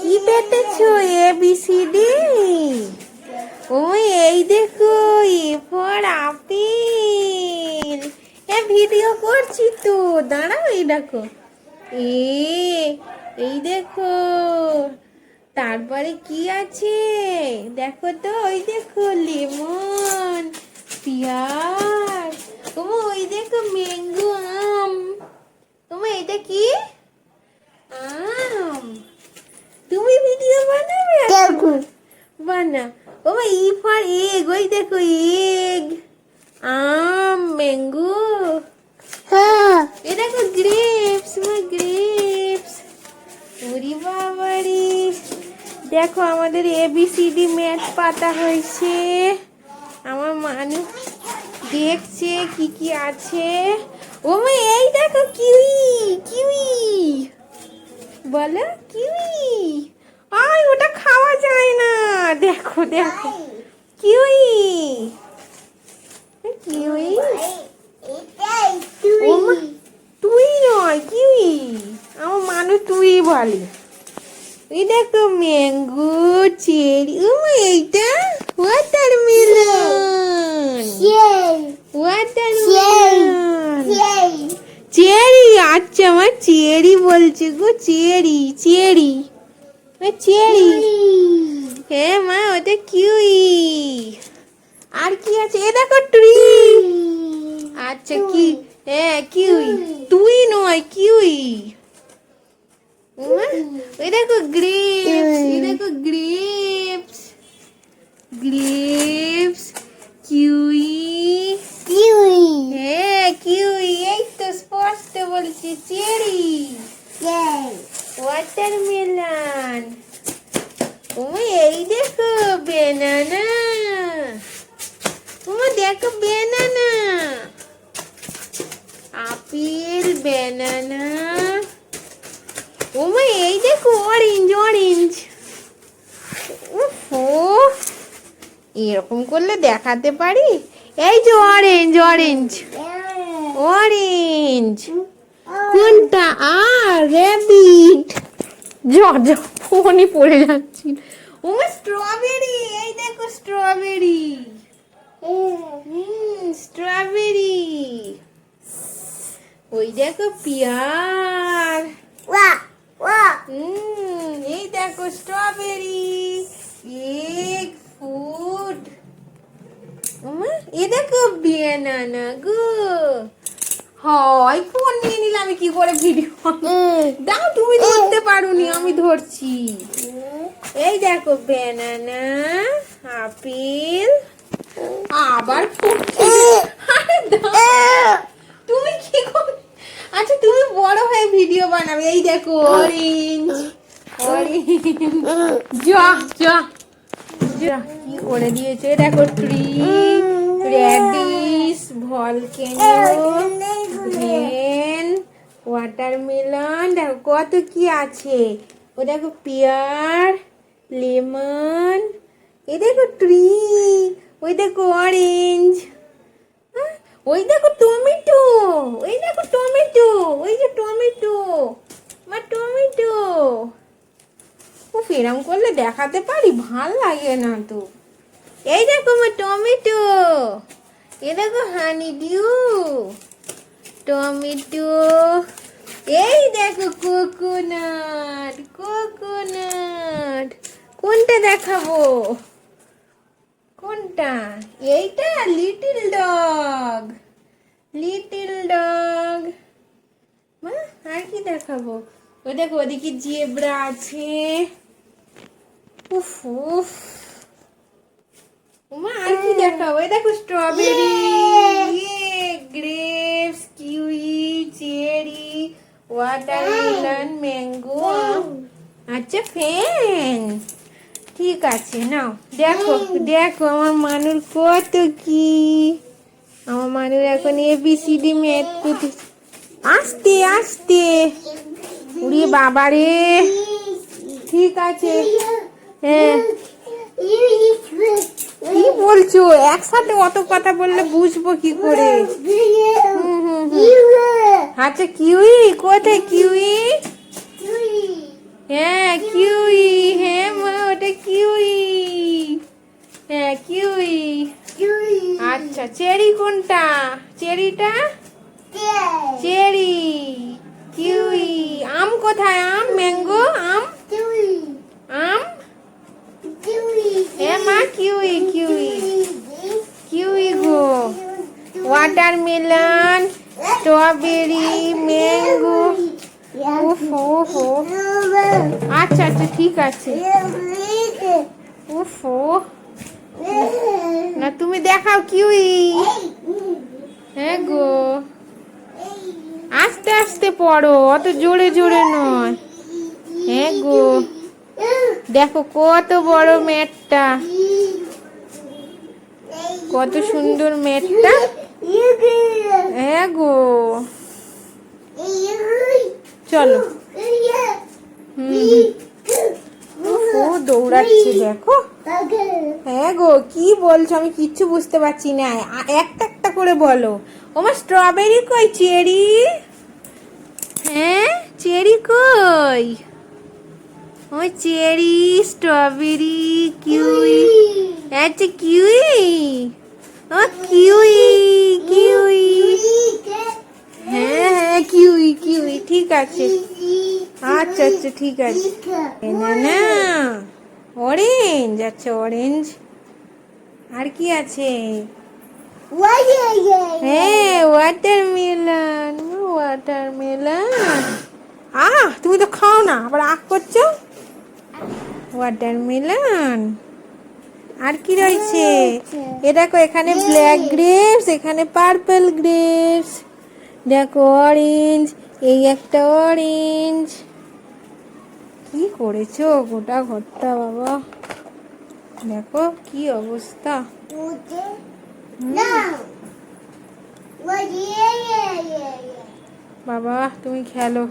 কি পেতেছো A B C D ও এই দেখো, এ ফর আপেল। এ ভিডিও করছি তো, দাঁড়াও, এই দেখো। এ, এই দেখো, তারপরে কি আছে? দেখো তো, ওই দেখো, লেমন, পেঁয়াজ ও ওই দেখো, ম্যাঙ্গো আম। তোমার এটা কি আম তুমি ভিডিও বানাবে এখন? বানা ও ই ফর এগ ওই দেখো এগ আম ম্যাঙ্গো এ দেখো গ্রেপস মা গ্রেপস ওরে বাবারে দেখো আমাদের এবিসিডি ম্যাথ পাতা হয়েছে। আমার মানুষ দেখছে কি কি আছে। ও মা এই দেখো কিউই কিউই। বলো কিউই। আয় ওটা খাওয়া যায় না। দেখো দেখো। কিউই। কিউই? তুই নয় কিউই। আমার মানুষ তুই বলে। এই দেখো ম্যাঙ্গো চেরি। ও এইটা? Water melon water melon cherry আচ্ছা আমার চেরি বলছে গো চেরি চেরি। চেরি। হ্যাঁ মা ওটা কিউই। আর কি আছে? এ দেখো ট্রি আচ্ছা কি? হ্যাঁ কিউই। তুই নয় কিউই। ওই দেখো গ্রেপস এই দেখো গ্রেপস। গ্রেপস কিউই হ্যাঁ কিউই এই তো স্পষ্ট বলছি চেরি ওয়াটারমেলন ও এই দেখো বেনানা ও, দেখো বেনানা আপেল বেনানা ও এই দেখো অরেঞ্জ অরেঞ্জ ওহো এরকম করলে দেখাতে পারি? এই যে অরেঞ্জ অরেঞ্জ অরেঞ্জ কোনটা? আর র্যাবিট যা যা ফোনে পড়ে যাচ্ছি। ও স্ট্রবেরি এই দেখো স্ট্রবেরি ও স্ট্রবেরি ওই দেখো পিয়ার। হুম, এই দেখো স্ট্রবেরি এগ ফুড ওমা এ দেখো বেনানা গো। হয় ফোন নিয়ে নিলে আমি কি করে ভিডিও দাও তুমি ধরতে পারোনি আমি ধরছি। এই দেখো বেনানা আপেল আবার তুমি কি আচ্ছা তুমি বড় হয়ে ভিডিও বানাবে। এই দেখো অরেঞ্জ অরেঞ্জ যা যা। যা কি করে দিয়েছে? দেখো ট্রি র্যাডিস ভলকেনো ভেন ওয়াটারমেলন দেখো কত কি আছে। ও দেখো পিয়ার লেমন এ দেখো ট্রি ওই দেখো অরেঞ্জ ওই দেখো টমেটো ওই দেখো টমেটো ওই যে টমেটো মা টমেটো ও ফেরাম করলে দেখাতে পারি, ভালো লাগে না তো। এই দেখো মা টমেটো এ দেখো হানি ডিউ টমেটো। এই দেখো কোকোনাট কোকোনাট। কোনটা দেখাবো? কোনটা? এইটা? Little dog. Little dog. মা আর কি দেখাবো? ওই দেখো ওদিকে জেব্রা আছে। উফ উফ। মা আর কি দেখাবো? এই দেখো strawberry. Grapes kiwi cherry watermelon mango আচ্ছা ফ্যান ঠিক আছে, নাও, দেখো দেখো, আমার মানুর কত কি? আমার মানুর এখন এবিসিডি ম্যাথ করতে আস্তে আস্তে। উড়ি বাবা রে। ঠিক আছে। হ্যাঁ। কি বলছো? একসাথে অত কথা বললে বুঝব কি করে? আচ্ছা কিউই? কোথায় কিউই? হ্যাঁ কিউই। হ্যাঁ মা ওটা কিউই। হ্যাঁ কিউই। আচ্ছা চেরি কোনটা? চেরিটা? চেরি। কিউই। আম কোথায়? আম, ম্যাঙ্গো, আম? আম? হ্যাঁ মা কিউই। ওয়াটারমেলন স্ট্রবেরি ম্যাঙ্গো উফ উফ। আচ্ছা আচ্ছা ঠিক আছে। উফ। না তুমি দেখাও কিউই। হ্যাঁ গো। আস্তে আস্তে পড়ো অত জোরে জোরে নয়। হ্যাঁ গো। দেখো কত বড় ম্যাটটা। কত সুন্দর ম্যাটটা হ্যাঁ গো চলো হুম উফ, ও দৌড়াচ্ছে দেখো। হ্যাঁ গো কি বলছো? আমি কিচ্ছু বুঝতে পারছি না। একটা একটা করে বলো। ওমা স্ট্রবেরি কই চেরি? হ্যাঁ চেরি কই? ওই চেরি স্ট্রবেরি কিউই। আচ্ছা কিউই? ও কিউই কিউই। হ্যাঁ হ্যাঁ কিউই কিউই ঠিক আছে। আচ্ছা আচ্ছা ঠিক আছে। না না। অরেঞ্জ আচ্ছা অরেঞ্জ আর কি আছে? হ্যাঁ ওয়াটারমেলন ওয়াটারমেলন আহ, তুমি তো খাও না, আবার আখ করছ? ওয়াটারমেলন আর কি রয়েছে? এ দেখো, এখানে ব্ল্যাক গ্রেপস এখানে পার্পল গ্রেপস দেখো অরেঞ্জ এই একটা অরেঞ্জ কি করেছ? গোটা ঘরটা বাবা। দেখো কি অবস্থা। বাবা তুমি খেলো।